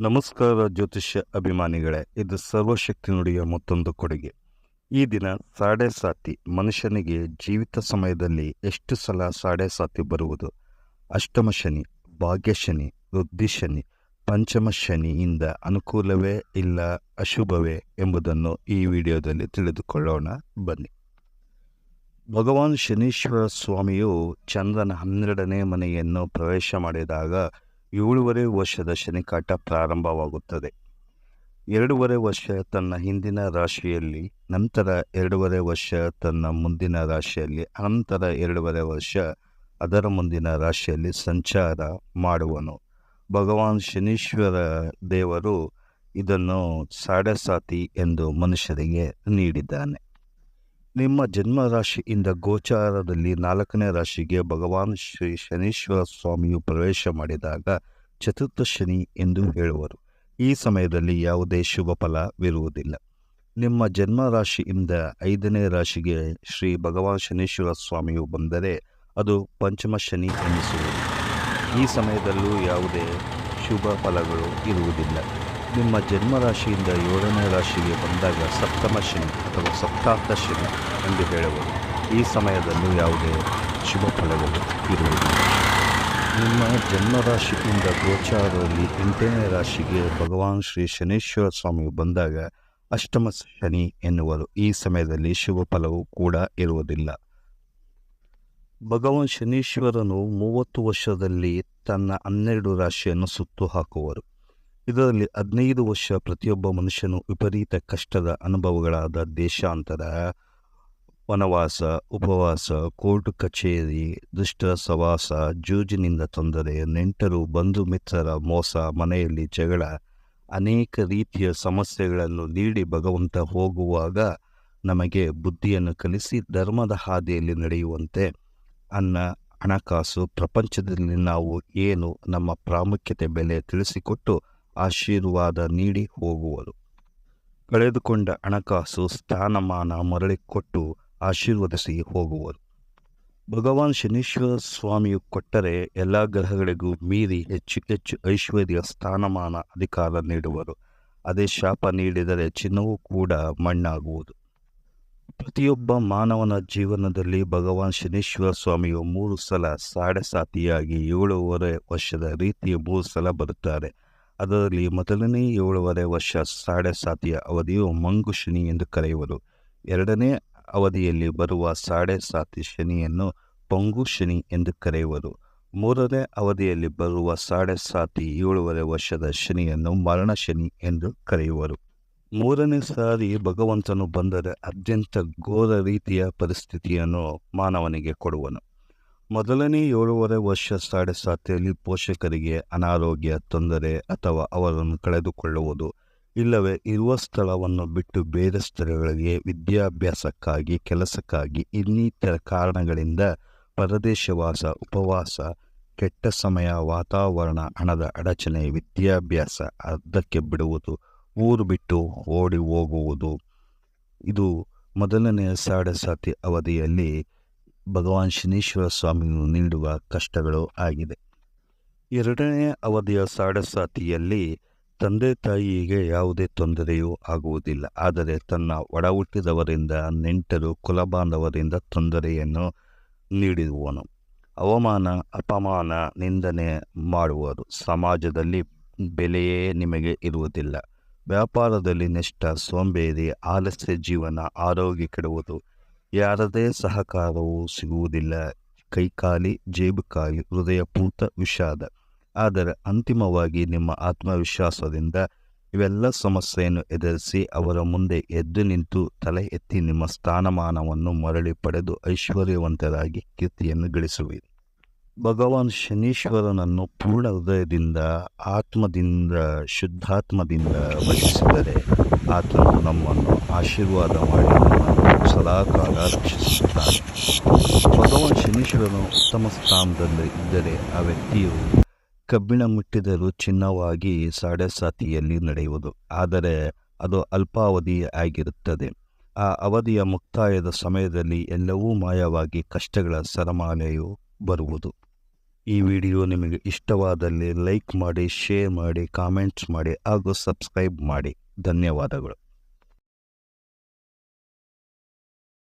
ನಮಸ್ಕಾರ ಜ್ಯೋತಿಷ್ಯ ಅಭಿಮಾನಿಗಳೇ, ಇದು ಸರ್ವಶಕ್ತಿ ನುಡಿಯ ಮತ್ತೊಂದು ಕೊಡುಗೆ. ಈ ದಿನ ಸಾಡೆ ಸಾತಿ ಮನುಷ್ಯನಿಗೆ ಜೀವಿತ ಸಮಯದಲ್ಲಿ ಎಷ್ಟು ಸಲ ಸಾಡೆ ಸಾತಿ ಬರುವುದು? ಅಷ್ಟಮ ಶನಿ, ಭಾಗ್ಯ ಶನಿ, ವೃದ್ಧಿ ಶನಿ, ಪಂಚಮ ಶನಿಯಿಂದ ಅನುಕೂಲವೇ ಇಲ್ಲ ಅಶುಭವೇ ಎಂಬುದನ್ನು ಈ ವಿಡಿಯೋದಲ್ಲಿ ತಿಳಿದುಕೊಳ್ಳೋಣ. ಬನ್ನಿ. ಭಗವಾನ್ ಶನೀಶ್ವರ ಸ್ವಾಮಿಯು ಚಂದ್ರನ ಹನ್ನೆರಡನೇ ಮನೆಯನ್ನು ಪ್ರವೇಶ ಮಾಡಿದಾಗ ಏಳೂವರೆ ವರ್ಷದ ಶನಿಕಾಟ ಪ್ರಾರಂಭವಾಗುತ್ತದೆ. ಎರಡೂವರೆ ವರ್ಷ ತನ್ನ ಹಿಂದಿನ ರಾಶಿಯಲ್ಲಿ, ನಂತರ ಎರಡೂವರೆ ವರ್ಷ ತನ್ನ ಮುಂದಿನ ರಾಶಿಯಲ್ಲಿ, ಅನಂತರ ಎರಡೂವರೆ ವರ್ಷ ಅದರ ಮುಂದಿನ ರಾಶಿಯಲ್ಲಿ ಸಂಚಾರ ಮಾಡುವನು. ಭಗವಾನ್ ಶನೀಶ್ವರ ದೇವರು ಇದನ್ನು ಸಾಡಸಾತಿ ಎಂದು ಮನುಷ್ಯರಿಗೆ ನೀಡಿದ್ದಾನೆ. ನಿಮ್ಮ ಜನ್ಮ ರಾಶಿಯಿಂದ ಗೋಚಾರದಲ್ಲಿ ನಾಲ್ಕನೇ ರಾಶಿಗೆ ಭಗವಾನ್ ಶ್ರೀ ಶನೀಶ್ವರ ಸ್ವಾಮಿಯು ಪ್ರವೇಶ ಮಾಡಿದಾಗ ಚತುರ್ಥ ಶನಿ ಎಂದು ಹೇಳುವರು. ಈ ಸಮಯದಲ್ಲಿ ಯಾವುದೇ ಶುಭ ಫಲವಿರುವುದಿಲ್ಲ ನಿಮ್ಮ ಜನ್ಮ ರಾಶಿಯಿಂದ ಐದನೇ ರಾಶಿಗೆ ಶ್ರೀ ಭಗವಾನ್ ಶನೀಶ್ವರ ಸ್ವಾಮಿಯು ಬಂದರೆ ಅದು ಪಂಚಮ ಶನಿ ಎನಿಸುವುದು. ಈ ಸಮಯದಲ್ಲೂ ಯಾವುದೇ ಶುಭ ಫಲಗಳು ಇರುವುದಿಲ್ಲ. ನಿಮ್ಮ ಜನ್ಮ ರಾಶಿಯಿಂದ ಏಳನೇ ರಾಶಿಗೆ ಬಂದಾಗ ಸಪ್ತಮ ಶನಿ ಅಥವಾ ಸಪ್ತಾರ್ಥ ಶನಿ ಎಂದು ಹೇಳುವರು. ಈ ಸಮಯದಲ್ಲಿ ಯಾವುದೇ ಶುಭ ಫಲಗಳು ಇರುವುದಿಲ್ಲ. ನಿಮ್ಮ ಜನ್ಮ ರಾಶಿಯಿಂದ ಗೋಚಾರದಲ್ಲಿ ಎಂಟನೇ ರಾಶಿಗೆ ಭಗವಾನ್ ಶ್ರೀ ಶನೇಶ್ವರ ಸ್ವಾಮಿ ಬಂದಾಗ ಅಷ್ಟಮ ಶನಿ ಎನ್ನುವರು. ಈ ಸಮಯದಲ್ಲಿ ಶುಭ ಫಲವು ಕೂಡ ಇರುವುದಿಲ್ಲ. ಭಗವಾನ್ ಶನೀಶ್ವರನು ಮೂವತ್ತು ವರ್ಷದಲ್ಲಿ ತನ್ನ ಹನ್ನೆರಡು ರಾಶಿಯನ್ನು ಸುತ್ತು ಹಾಕುವರು ಇದರಲ್ಲಿ ಹದಿನೈದು ವರ್ಷ ಪ್ರತಿಯೊಬ್ಬ ಮನುಷ್ಯನು ವಿಪರೀತ ಕಷ್ಟದ ಅನುಭವಗಳಾದ ದೇಶಾಂತರ, ವನವಾಸ, ಉಪವಾಸ, ಕೋರ್ಟ್ ಕಚೇರಿ ದುಷ್ಟ ಸವಾಸ ಜೂಜಿನಿಂದ ತೊಂದರೆ, ನೆಂಟರು, ಬಂಧು ಮಿತ್ರರ ಮೋಸ, ಮನೆಯಲ್ಲಿ ಜಗಳ, ಅನೇಕ ರೀತಿಯ ಸಮಸ್ಯೆಗಳನ್ನು ನೀಡಿ ಭಗವಂತ ಹೋಗುವಾಗ ನಮಗೆ ಬುದ್ಧಿಯನ್ನು ಕಲಿಸಿ ಧರ್ಮದ ಹಾದಿಯಲ್ಲಿ ನಡೆಯುವಂತೆ ಅನ್ನ, ಹಣಕಾಸು, ಪ್ರಪಂಚದಲ್ಲಿ ನಾವು ಏನು ನಮ್ಮ ಪ್ರಾಮುಖ್ಯತೆ ಬೆಲೆ ತಿಳಿಸಿಕೊಟ್ಟು ಆಶೀರ್ವಾದ ನೀಡಿ ಹೋಗುವರು. ಕಳೆದುಕೊಂಡ ಹಣಕಾಸು ಸ್ಥಾನಮಾನ ಮರಳಿ ಕೊಟ್ಟು ಆಶೀರ್ವದಿಸಿ ಹೋಗುವರು. ಭಗವಾನ್ ಶನೀಶ್ವರ ಸ್ವಾಮಿಯು ಕೊಟ್ಟರೆ ಎಲ್ಲ ಗ್ರಹಗಳಿಗೂ ಮೀರಿ ಹೆಚ್ಚು ಹೆಚ್ಚು ಐಶ್ವರ್ಯ ಸ್ಥಾನಮಾನ ಅಧಿಕಾರ ನೀಡುವರು. ಅದೇ ಶಾಪ ನೀಡಿದರೆ ಚಿನ್ನವೂ ಕೂಡ ಮಣ್ಣಾಗುವುದು. ಪ್ರತಿಯೊಬ್ಬ ಮಾನವನ ಜೀವನದಲ್ಲಿ ಭಗವಾನ್ ಶನೀಶ್ವರ ಸ್ವಾಮಿಯು ಮೂರು ಸಲ ಸಾಡೆಸಾತಿಯಾಗಿ ಏಳೂವರೆ ವರ್ಷದ ರೀತಿ ಮೂರು ಸಲ ಬರುತ್ತಾರೆ. ಅದರಲ್ಲಿ ಮೊದಲನೇ ಏಳುವರೆ ವರ್ಷ ಸಾಡೆ ಸಾತಿಯ ಅವಧಿಯು ಮಂಗು ಶನಿ ಎಂದು ಕರೆಯುವರು ಎರಡನೇ ಅವಧಿಯಲ್ಲಿ ಬರುವ ಸಾಡೆ ಸಾತಿ ಶನಿಯನ್ನು ಪಂಗು ಶನಿ ಎಂದು ಕರೆಯುವರು ಮೂರನೇ ಅವಧಿಯಲ್ಲಿ ಬರುವ ಸಾಡೆ ಸಾತಿ ಏಳುವರೆ ವರ್ಷದ ಶನಿಯನ್ನು ಮರಣ ಶನಿ ಎಂದು ಕರೆಯುವರು. ಮೂರನೇ ಸಾರಿ ಭಗವಂತನು ಬಂದರೆ ಅತ್ಯಂತ ಘೋರ ರೀತಿಯ ಪರಿಸ್ಥಿತಿಯನ್ನು ಮಾನವನಿಗೆ ಕೊಡುವನು. ಮೊದಲನೇ ಏಳೂವರೆ ವರ್ಷ ಸಾಡೆ ಸಾತಿಯಲ್ಲಿ ಪೋಷಕರಿಗೆ ಅನಾರೋಗ್ಯ, ತೊಂದರೆ ಅಥವಾ ಅವರನ್ನು ಕಳೆದುಕೊಳ್ಳುವುದು. ಇಲ್ಲವೇ, ಇರುವ ಸ್ಥಳವನ್ನು ಬಿಟ್ಟು ಬೇರೆ ಸ್ಥಳಗಳಿಗೆ ವಿದ್ಯಾಭ್ಯಾಸಕ್ಕಾಗಿ, ಕೆಲಸಕ್ಕಾಗಿ ಇನ್ನಿತರ ಕಾರಣಗಳಿಂದ ಪರದೇಶವಾಸ, ಉಪವಾಸ, ಕೆಟ್ಟ ಸಮಯ, ವಾತಾವರಣ, ಹಣದ ಅಡಚಣೆ, ವಿದ್ಯಾಭ್ಯಾಸ ಅರ್ಧಕ್ಕೆ ಬಿಡುವುದು, ಊರು ಬಿಟ್ಟು ಓಡಿ ಹೋಗುವುದು. ಇದು ಮೊದಲನೆಯ ಸಾಡೆಸಾತಿ ಅವಧಿಯಲ್ಲಿ ಭಗವಾನ್ ಶನೀಶ್ವರ ಸ್ವಾಮಿಯು ನೀಡುವ ಕಷ್ಟಗಳು ಆಗಿದೆ. ಎರಡನೇ ಅವಧಿಯ ಸಾಡಸಾತಿಯಲ್ಲಿ ತಂದೆ ತಾಯಿಗೆ ಯಾವುದೇ ತೊಂದರೆಯೂ ಆಗುವುದಿಲ್ಲ. ಆದರೆ ತನ್ನ ಒಡ ಹುಟ್ಟಿದವರಿಂದ ನೆಂಟರು, ಕುಲಬಾಂಧವರಿಂದ ತೊಂದರೆಯನ್ನು ನೀಡಿರುವನು ಅವಮಾನ, ಅಪಮಾನ ನಿಂದನೆ ಮಾಡುವರು ಸಮಾಜದಲ್ಲಿ ಬೆಲೆಯೇ ನಿಮಗೆ ಇರುವುದಿಲ್ಲ. ವ್ಯಾಪಾರದಲ್ಲಿ ನಿಷ್ಠ, ಸೋಂಬೇರಿ, ಆಲಸ್ಯ ಜೀವನ, ಆರೋಗ್ಯ ಕೆಡುವುದು ಯಾರದೇ ಸಹಕಾರವೂ ಸಿಗುವುದಿಲ್ಲ. ಕೈಕಾಲಿ ಜೇಬು ಖಾಲಿ ಹೃದಯ ಪೂತ ವಿಷಾದ. ಆದರೆ ಅಂತಿಮವಾಗಿ ನಿಮ್ಮ ಆತ್ಮವಿಶ್ವಾಸದಿಂದ ಇವೆಲ್ಲ ಸಮಸ್ಯೆಯನ್ನು ಎದುರಿಸಿ ಅವರ ಮುಂದೆ ಎದ್ದು ನಿಂತು ತಲೆ ಎತ್ತಿ ನಿಮ್ಮ ಸ್ಥಾನಮಾನವನ್ನು ಮರಳಿ ಪಡೆದು ಐಶ್ವರ್ಯವಂತರಾಗಿ ಕೀರ್ತಿಯನ್ನು ಗಳಿಸುವಿರಿ. ಭಗವಾನ್ ಶನೀಶ್ವರನನ್ನು ಪೂರ್ಣ ಹೃದಯದಿಂದ, ಆತ್ಮದಿಂದ, ಶುದ್ಧಾತ್ಮದಿಂದ ವಹಿಸಿದರೆ ಆತನು ನಮ್ಮನ್ನು ಆಶೀರ್ವಾದ ಮಾಡಿ ನಮ್ಮನ್ನು ಸದಾಕಾಲ ರಕ್ಷಿಸುತ್ತಾನೆ ಭಗವಾನ್ ಶನೀಶ್ವರನು ಉತ್ತಮ ಸ್ಥಾನದಲ್ಲಿ ಇದ್ದರೆ ಆ ವ್ಯಕ್ತಿಯು ಕಬ್ಬಿಣ ಮುಟ್ಟಿದರೂ ಚಿನ್ನವಾಗಿ ಸಾಡೆಸಾತಿಯಲ್ಲಿ ನಡೆಯುವುದು ಆದರೆ ಅದು ಅಲ್ಪಾವಧಿ ಆಗಿರುತ್ತದೆ ಆ ಅವಧಿಯ ಮುಕ್ತಾಯದ ಸಮಯದಲ್ಲಿ ಎಲ್ಲವೂ ಮಾಯವಾಗಿ ಕಷ್ಟಗಳ ಸರಮಾಲೆಯು ಬರುವುದು ಈ ವಿಡಿಯೋ ನಿಮಗೆ ಇಷ್ಟವಾದಲ್ಲಿ ಲೈಕ್ ಮಾಡಿ ಶೇರ್ ಮಾಡಿ ಕಾಮೆಂಟ್ಸ್ ಮಾಡಿ ಹಾಗೂ ಸಬ್ಸ್ಕ್ರೈಬ್ ಮಾಡಿ ಧನ್ಯವಾದಗಳು